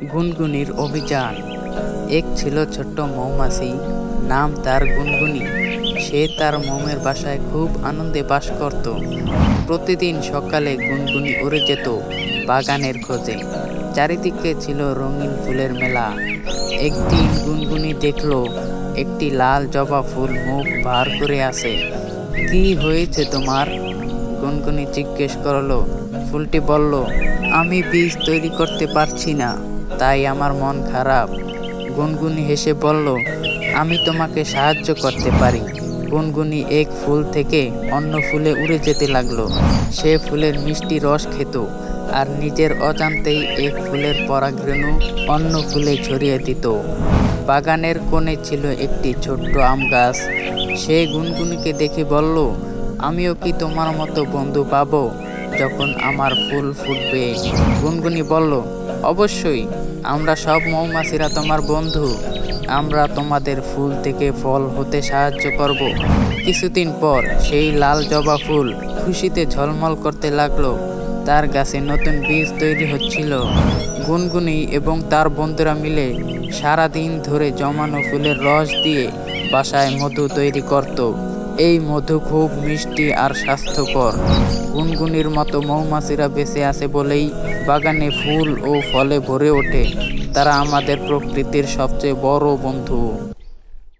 গুনগুনির অভিযান। এক ছিল ছোট্ট মৌমাছি, নাম তার গুনগুনি। সে তার মোমের বাসায় খুব আনন্দে বাস করত। প্রতিদিন সকালে গুনগুনি উড়ে যেত বাগানের খোঁজে। চারিদিকে ছিল রঙিন ফুলের মেলা। একদিন গুনগুনি দেখল, একটি লাল জবা ফুল মুখ বার করে আছে। কি হয়েছে তোমার? গুনগুনি জিজ্ঞেস করল। ফুলটি বলল, আমি বীজ তৈরি করতে পারছি না। তাই আমার মন খারাপ। গুনগুনি হেসে বলল, আমি তোমাকে সাহায্য করতে পারি। গুনগুনি এক ফুল থেকে অন্য ফুলে উড়ে যেতে লাগল। সে ফুলের মিষ্টি রস খেত আর নিজের অজান্তেই এক ফুলের পরাগরেণু অন্য ফুলে ছড়িয়ে দিত। বাগানের কোণে ছিল একটি ছোট্ট আম গাছ। সে গুনগুনিকে দেখে বলল, আমিও কি তোমার মতো বন্ধু পাবো যখন আমার ফুল ফুটবে? গুনগুনি বলল অবশ্যই, আমরা সব মৌমাছিরা তোমার বন্ধু। আমরা তোমাদের ফুল থেকে ফল হতে সাহায্য করব। কিছুদিন পর সেই লাল জবা ফুল খুশিতে ঝলমল করতে লাগল। তার গাছে নতুন বীজ তৈরি হচ্ছিল। গুনগুনি এবং তার বন্ধুরা মিলে সারা দিন ধরে জমানো ফুলের রস দিয়ে বাসায় মধু তৈরি করত। এই মধু খুব মিষ্টি আর স্বাস্থ্যকর। গুনগুনির মতো মৌমাছিরা বেঁচে আছে বলেই বাগানে ফুল ও ফলে ভরে ওঠে। তারা আমাদের প্রকৃতির সবচেয়ে বড় বন্ধু।